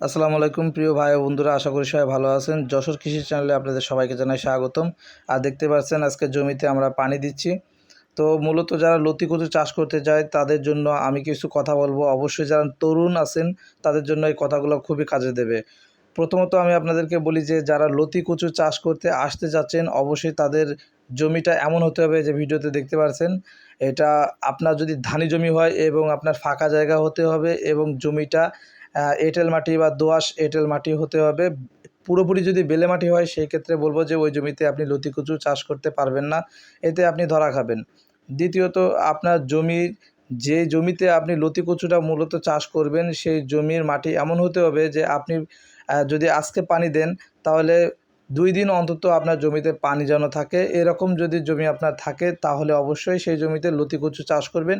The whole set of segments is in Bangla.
আসসালামু আলাইকুম, প্রিয় ভাই বন্ধুরা, আশা করি সবাই ভালো আছেন। যশোর কৃষি চ্যানেলে আপনাদের সবাইকে জানাই স্বাগতম। আর দেখতে পাচ্ছেন, আজকে জমিতে আমরা পানি দিচ্ছি। তো মূলত যারা লতি কচু চাষ করতে যায়, তাদের জন্য আমি কিছু কথা বলব। অবশ্যই যারা তরুণ আছেন, তাদের জন্য এই কথাগুলো খুবই কাজে দেবে। প্রথমত আমি আপনাদেরকে বলি যে, যারা লতি কচু চাষ করতে আসতে যাচ্ছেন, অবশ্যই তাদের জমিটা এমন হতে হবে যে, ভিডিওতে দেখতে পাচ্ছেন এটা আপনার যদি ধানি জমি হয় এবং আপনার ফাঁকা জায়গা হতে হবে এবং জমিটা এঁটেল মাটি বা দোআঁশ এঁটেল মাটি হতে হবে। পুরোপুরি যদি বেলে মাটি হয়, সেই ক্ষেত্রে বলব যে ওই জমিতে আপনি লতি কচু চাষ করতে পারবেন না। এতে আপনি ধরা খাবেন। দ্বিতীয়ত, আপনার জমির যে জমিতে আপনি লতি কচুটা মূলত চাষ করবেন, সেই জমির মাটি এমন হতে হবে যে আপনি যদি আজকে পানি দেন, তাহলে দুই দিন অন্তত আপনার জমিতে পানি যেন থাকে। এরকম যদি জমি আপনার থাকে, তাহলে অবশ্যই সেই জমিতে লতি কচু চাষ করবেন।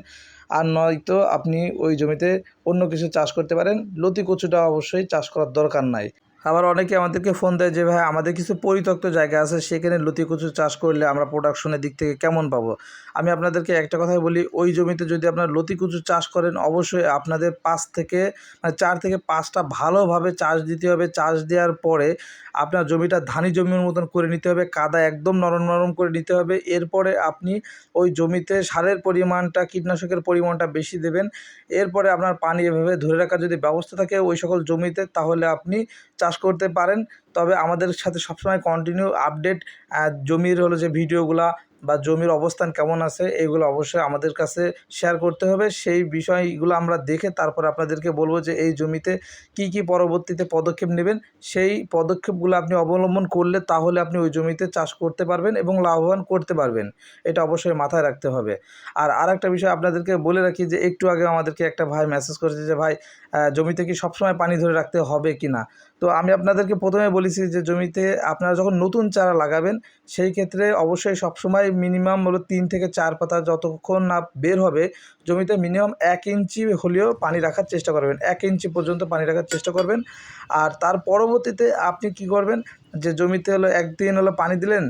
আর নয়তো আপনি ওই জমিতে অন্য কিছু চাষ করতে পারেন। লতি কচুটা অবশ্যই চাষ করার দরকার নাই। আবার অনেকে আমাদেরকে ফোন দেয় যে, ভাই, আমাদের কিছু পরিত্যক্ত জায়গা আছে, সেখানে লতি কচু চাষ করলে আমরা প্রোডাকশনের দিক থেকে কেমন পাবো? আমি আপনাদেরকে একটা কথাই বলি, ওই জমিতে যদি আপনার লতি কচু চাষ করেন, অবশ্যই আপনাদের পাঁচ থেকে মানে চার থেকে পাঁচটা ভালোভাবে চাষ দিতে হবে। চাষ দেওয়ার পরে আপনার জমিটা ধানি জমির মতন করে নিতে হবে, কাদা একদম নরম নরম করে নিতে হবে। এরপরে আপনি ওই জমিতে সারের পরিমাণটা, কীটনাশকের পরিমাণটা বেশি দেবেন। এরপরে আপনার পানি এভাবে ধরে রাখার যদি ব্যবস্থা থাকে ওই সকল জমিতে, তাহলে আপনি চাষ করতে পারেন। তবে আমাদের সাথে সবসময় কন্টিনিউ আপডেট জমির হলো যে ভিডিওগুলা বা জমির অবস্থান কেমন আছে এইগুলো অবশ্যই আমাদের কাছে শেয়ার করতে হবে। সেই বিষয়গুলো আমরা দেখে তারপর আপনাদেরকে বলব যে এই জমিতে কি কি পরবর্তীতে পদক্ষেপ নেবেন। সেই পদক্ষেপগুলো আপনি অবলম্বন করলে তাহলে আপনি ওই জমিতে চাষ করতে পারবেন এবং লাভবান করতে পারবেন। এটা অবশ্যই মাথায় রাখতে হবে। আর আরেকটা বিষয় আপনাদেরকে বলে রাখি যে একটু আগে আমাদেরকে একটা ভাই মেসেজ করেছে যে, ভাই জমিতে কি সবসময় পানি ধরে রাখতে হবে কি না? তো আমি আপনাদেরকে প্রথমে বলেছি যে, জমিতে আপনারা যখন নতুন চারা লাগাবেন, সেই ক্ষেত্রে অবশ্যই সবসময় মিনিমাম হলো তিন থেকে চার পাতা যতক্ষণ না বের হবে, জমিতে মিনিমাম এক ইঞ্চি হলেও পানি রাখার চেষ্টা করবেন। এক ইঞ্চি পর্যন্ত পানি রাখার চেষ্টা করবেন। আর তার পরবর্তীতে আপনি কি করবেন? যে জমিতে হলো একদিন হলো পানি দিলেন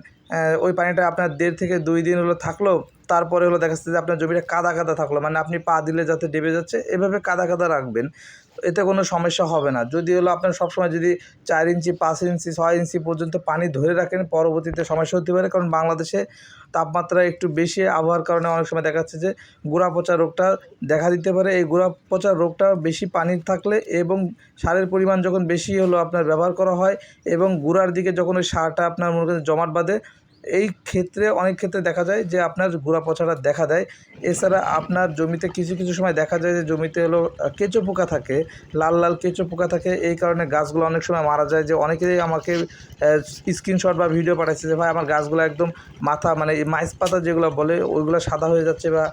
ওই পানিটা আপনার দেড় থেকে দুই দিন হলো থাকল তারপরে হলো দেখা যাচ্ছে যে আপনার জমিটা কাদা কাদা থাকল মানে আপনি পা দিলে যাতে ডেবে যাচ্ছে, এভাবে কাদা কাদা রাখবেন, এতে কোনো সমস্যা হবে না। যদি হলো আপনার সবসময় যদি চার ইঞ্চি, পাঁচ ইঞ্চি, ছয় ইঞ্চি পর্যন্ত পানি ধরে রাখেন, পরবর্তীতে সমস্যা হতে পারে, কারণ বাংলাদেশে তাপমাত্রা একটু বেশি আবহাওয়ার কারণে অনেক সময় দেখা যাচ্ছে যে গোড়া পচা রোগটা দেখা দিতে পারে। এই গোড়া পচা রোগটা বেশি পানি থাকলে এবং সারের পরিমাণ যখন বেশি হলো আপনার ব্যবহার করা হয় এবং গুঁড়ার দিকে যখন ওই সারটা আপনার মনে করেন জমাট বাঁধে এই ক্ষেত্রে অনেক ক্ষেত্রে দেখা যায় যে আপনার গোড়া পচাটা দেখা দেয়। এছাড়া আপনার জমিতে কিছু কিছু সময় দেখা যায় যে জমিতে হলো কেঁচো পোকা থাকে, লাল লাল কেঁচো পোকা থাকে। এই কারণে গাছগুলো অনেক সময় মারা যায় যে অনেকেই আমাকে স্ক্রিনশট বা ভিডিও পাঠাচ্ছে যে, ভাই, আমার গাছগুলো একদম মাথা মানে মাইস পাতা যেগুলো বলে, ওইগুলো সাদা হয়ে যাচ্ছে বা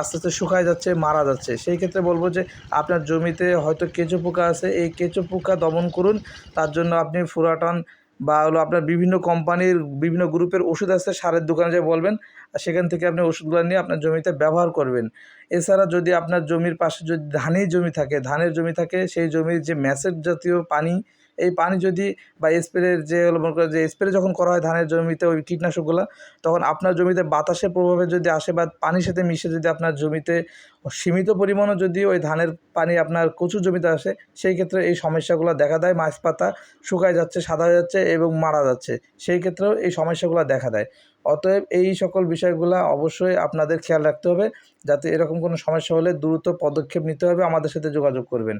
আস্তে আস্তে শুকায় যাচ্ছে, মারা যাচ্ছে। সেই ক্ষেত্রে বলব যে, আপনার জমিতে হয়তো কেঁচো পোকা আছে। এই কেঁচো পোকা দমন করুন। তার জন্য আপনি ফুরাটন বা হলো আপনার বিভিন্ন কোম্পানির বিভিন্ন গ্রুপের ওষুধ আছে, সারের দোকানে যে বলবেন, আর সেখান থেকে আপনি ওষুধগুলো নিয়ে আপনার জমিতে ব্যবহার করবেন। এছাড়া যদি আপনার জমির পাশে যদি ধানের জমি থাকে, ধানের জমি থাকে, সেই জমির যে ম্যাসেজ জাতীয় পানি এই পানি যদি বা স্প্রের যে মনে করেন যে স্প্রে যখন করা হয় ধানের জমিতে ওই কীটনাশকগুলো, তখন আপনার জমিতে বাতাসের প্রভাবে যদি আসে বা পানির সাথে মিশে যদি আপনার জমিতে সীমিত পরিমাণও যদি ওই ধানের পানি আপনার কচু জমিতে আসে, সেই ক্ষেত্রে এই সমস্যাগুলো দেখা দেয় মাছ পাতা শুকায় যাচ্ছে, সাদা হয়ে যাচ্ছে এবং মারা যাচ্ছে। সেই ক্ষেত্রেও এই সমস্যাগুলো দেখা দেয়। অতএব এই সকল বিষয়গুলো অবশ্যই আপনাদের খেয়াল রাখতে হবে, যাতে এরকম কোনো সমস্যা হলে দ্রুত পদক্ষেপ নিতে হবে। আমাদের সাথে যোগাযোগ করবেন।